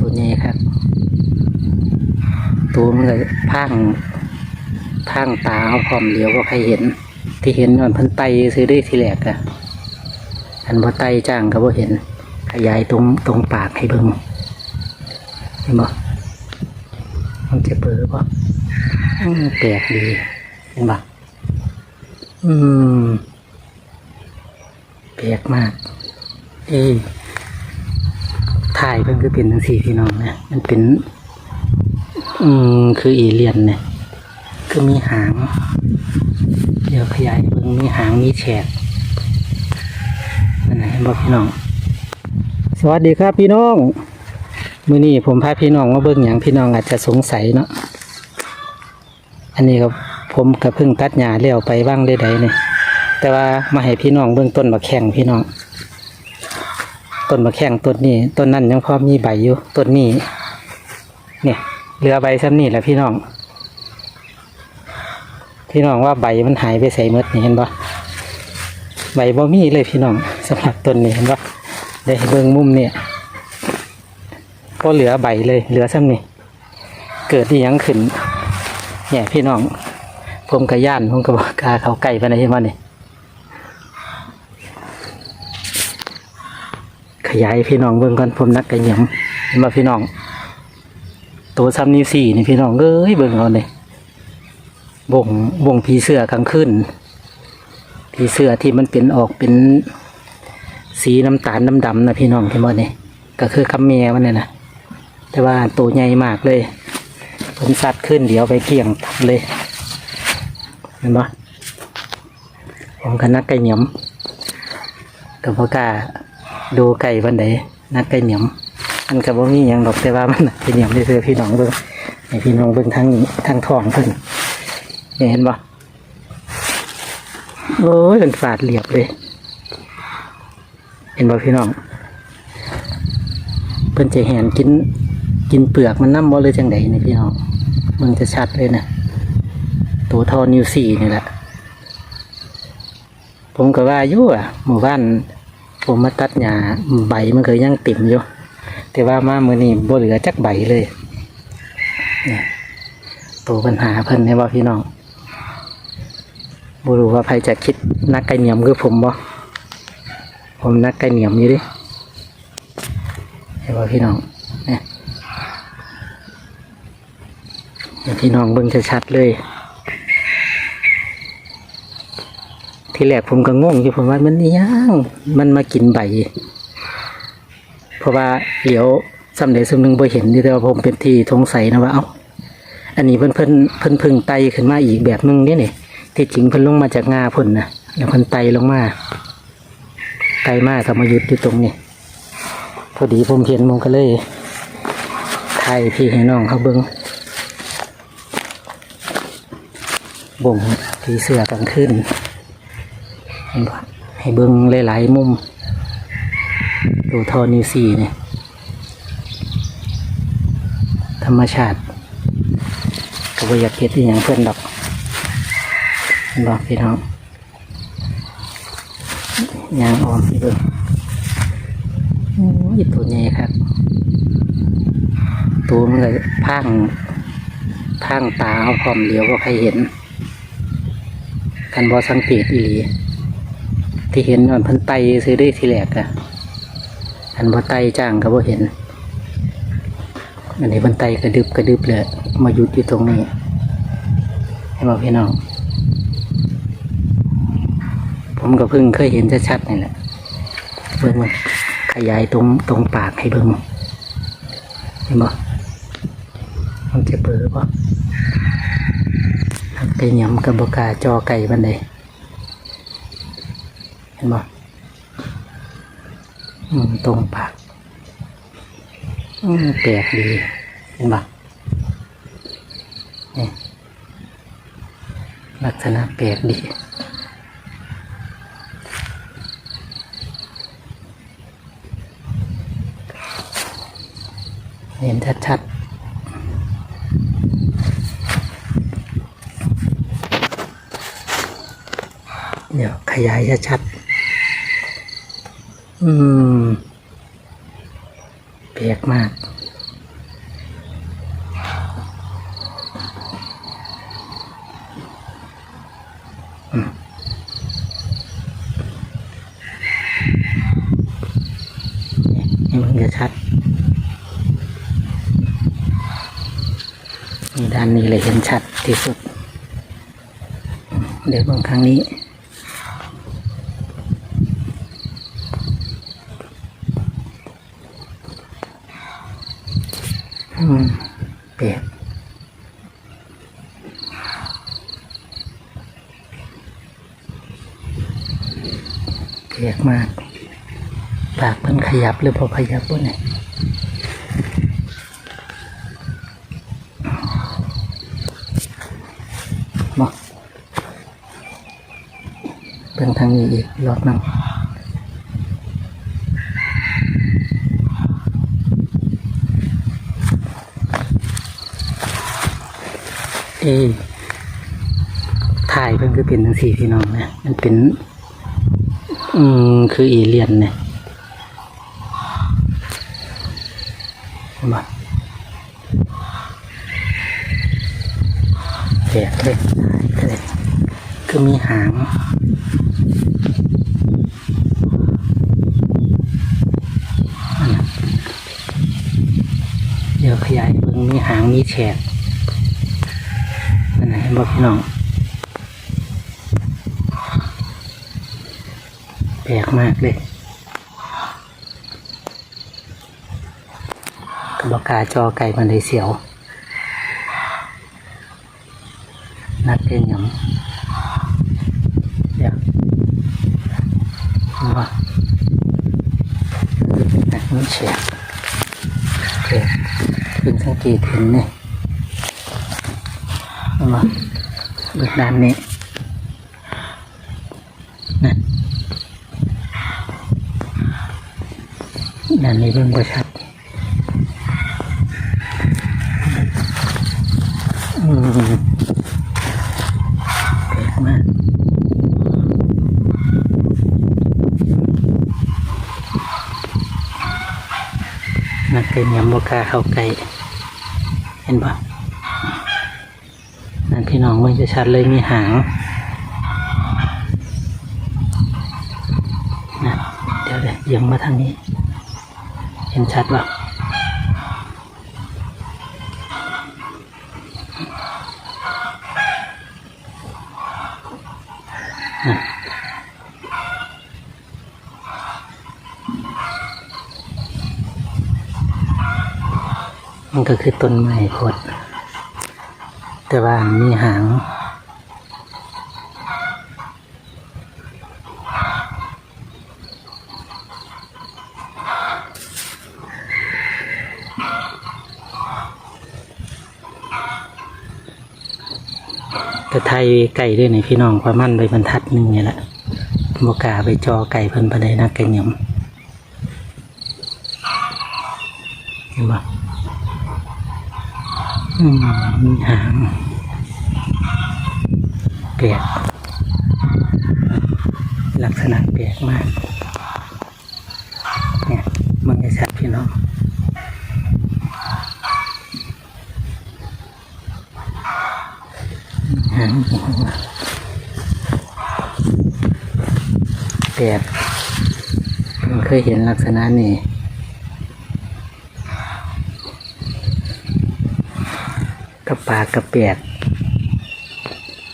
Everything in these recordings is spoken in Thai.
ตัวใหญ่ครับตัวมันเลยพังพังตาเอาพร้อมเดียวก็ใครเห็น ที่เห็นมันพิ่นไตซื้อได้ทีแรกอะอันบ่ไตจ้างก็บ่เห็น ขยายตรงตรงปากให้เบิ่งเห็นบ่มันจะเบลอบ่แปลกดีเห็นบ่อืมแปลกมาก เอ้ ถ่ายเพิ่นคือเป็นทั้งสี่พี่น้องนะมันเป็น อืมคือเอเลียนเนี่ยคือมีหาง เดี๋ยวขยายเบิ่งมีหางมีแฉกนั่นนะเห็นบ่พี่น้อง สวัสดีครับพี่น้องมื้อนี้ผมพาพี่น้องมาเบิ่งอย่างพี่น้องอาจจะสงสัยเนาะอันนี้ก็ผมก็เพิ่งตัดหญ้าเลี้ยวไปบ้างได้ใดเนี่ยแต่ว่ามาให้พี่น้องเบื้องต้นมาแข่งพี่น้อง ต้นมาแข่งต้นนี้ต้นนั้นยังพอมีใบอยู่ต้นนี้ เนี่ยเหลือใบซ้ำนี่แหละพี่น้อง พี่น้องว่าใบมันหายไปใส่หมดนี่เห็นปะใบบ่มีเลยพี่น้องสำหรับต้นนี้เห็นปะได้เบิ่งมุมเนี่ยก็เหลือใบเลยเหลือซ้ำนี่เกิดที่ยังขึ้นเนี่ยพี่น้องผมกระย่านผมก็บอกกาเขาไก่ไปไหนมาเนี่ ยขยายพี่น้องเบิ่งก่อนผมนักกระเหยี่ยมเห็นบ่พี่น้อง ตัวซ้ำนิ้วสี่นี่พี่น้องเอ้ยเบิ่งเอาเนี่ยบ่งบ่งผีเสื้อกลางคืนผีเสื้อที่มันเป็นออกเป็นสีน้ำตาลน้ำดำนะพี่น้องเห็นบ่เนี่ยก็คือคำเมียมันเนี่ยนะแต่ว่าตัวใหญ่มากเลยผมสัตว์ขึ้นเดี๋ยวไปเกี่ยงทำเลยเห็นปะผมก็นักไก่เหนียมกับพ่กา ดูไก่วันใดนักไก่เหนียมมันกับว่ามีอย่างดอกแต่ว่ามันไก่เหนียมได้เจอพี่น้องเบิ่งให้พี่น้องเบิ่งทางนี้ทางท้องเพิ่นนี่เห็นปะโอ้ยเป็นฝาดเหลียบเลย เห็นปะพี่น้องเพิ่นจะแหนกินกินเปลือกมันน้ำบ่เลยจังไดนี่พี่น้องมันจะชัดเลยนะตัวทอนิวสี่นี่แหละผมก็ว่าอยู่อะหมู่บ้าน ผมมาตัดหญ้าใบมันเคยยังติ่มอยู่ แต่ว่ามามือนี้บ่เหลือจักใบเลยเนี่ยตัวปัญหาเพิ่นให้ว่าพี่น้องบ่รู้ว่าใครจะคิดนักไก่เหนียมคือผมบ่ผมนักไก่เหนียมอยู่ดิให้ว่าพี่น้องเนี่ยพี่น้องเบิ่งชัดๆเลย ที่แรกผมก็งงอยู่ผมว่ามันอิยังมันมากินใบ เพราะว่าเดี๋ยวสำเร็จสมนึงบ่เห็นอยู่แต่ว่าผมเป็นที่สงสัยนะว่า เอ้าอันนี้เพิ่นเพิ่นเพิ่นพึ่งไตขึ้นมาอีกแบบนึงนี่นี่ที่จริงเพิ่นลงมาจากงาพิ่นนะแล้วเพิ่นไตลงมาไตมาธรรมยุทธ์อยู่ตรงนี้พอดีผมเห็นผมก็เลยถ่ายพี่ให้น้องเขาเบิ่งบ่งผีเสื้อกลางคืน เห็นปะให้เบิ้งหลายๆมุมดูทอนิวซีเนี่ย ธรรมชาติก็บอยากเก็ดอย่างเพื่อนดอกบอกพี่น้องยางออมพี่เบิ้งโอ้ยตัวใหญ่ครับ ตัวมันเลยพังพังตาเอาพร้อมเดียวก็ใครเห็นกันบอสังเกตอีหลี ที่เห็นมันพิ่นไตซื้อได้ทีแรกอะอันบอไตจ้างก็บ่เห็น อันนี้เพิ่นไตกระดึบกระดึบเลยมาหยุดอยู่ตรงนี้ ให้บอกพี่น้อง ผมก็เพิ่งเคยเห็นชัดๆนี่แหละเบิ่งมันขยายตรงตรงปากให้เบิ่งเห็นบ่มันจะเบลอบ่ไก่หยำกับบกาจอไก่บันไดเห็น บ่ตรงปากแปลกดีเห็นบ่นี่ลักษณะแปลกดีเห็นชัดๆเดี๋ยวขยายชัดๆ อืมแปลกมากนี่มันจะชัด นี่ด้านนี้เลยเห็นชัดที่สุด เดี๋ยวบางครั้งนี้ อืมเปลี่ยนเปียกมาก ปากมันขยับหรือพอขยับวะเนี่ยมาเป็นทางนี้อีกรอบหนึง เอถ่ายเพิ่นคือเป็นทั้งสี่พี่น้องนี่ยมันเป็น อืมคือเอเลียนเนี่ยเห็นปะแกเลยเลยคือมีหางนั่นน่ะเดี๋ยวขยายเบิ่งมีหางมีแฉก นั่นนะเห็นบ่พี่น้องแปลกมากเลยกระบอกกล้าจอไก่มันเลยเสียว นัดเป็นหยังเดี๋ยวว่านัดมันเฉียบเกิดเพิ่งสังเกตเห็นเนี่ยเอา ว่าเบิดด้านนี้นั่นนั่นนี่เบิ่งประชัดอืมแปลกมากนักเต้นยำบกล้าเข้าใกล้เห็นปะนั่น พี่น้องมันจะชัดเลยมีหางนะเดี๋ยวเดี๋ยวเอียังมาทางนี้ เห็นชัดป่ะมันก็คือต้นไม้โคด แต่ว่ามีหางแต่ไทยไก่ด้วยนี่พี่น้องประมาณใบบรรทัดหนึ่งนี่แหละบกาไปจอไก่เพิ่นไปเลยนะไก่เหนียมเห็นปะอืม หางแปลกลักษณะแปลกมากเนี่ยมันจะชัดพี่น้องหางแปลกเพิ่งเคยเห็นลักษณะนี้ กระปากกระแปด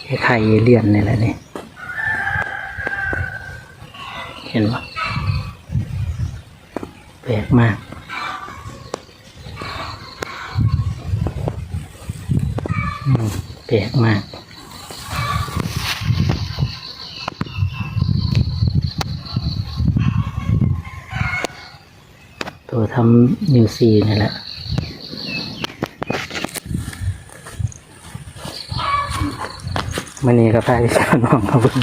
คล้ายๆเอเลี่ยนนี่แหละนี่ เห็นปะแปลกมากแปลกมากตัวทำนิวซีนี่แหละ มันนี่ก็พาพี่ชาวน้องมาบิ่ง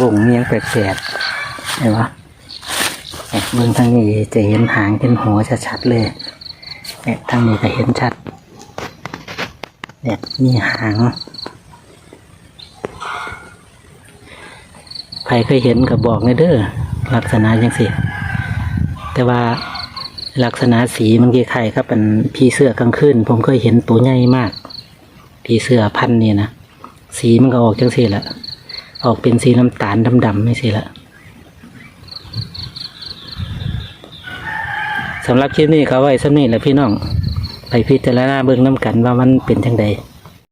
บ่งเมียงแปลกๆเห็นปะเนี่ยเบิ่งทางนี้จะเห็นหางเห็นหัวชัดๆเลยเนี่ยทางนี้ก็เห็นชัดเนี่ยมีหางใครเคยเห็นก็บบอกในเด้อลักษณะจังสิแต่ว่าลักษณะสีมันคล้ายๆครับเป็นพีเสื้อกลางคืนผมเคยเห็นตัวใหญ่มากพีเสื้อพันนี่นะ สีมันก็ออกจังสีละออกเป็นสีน้ำตาลดำๆไม่สีละสำหรับคลิปนี้เขาไว้สำนี้แหละพี่น้อง ไปพิจารณาเบื้องน้ำกันว่ามันเป็นจังใด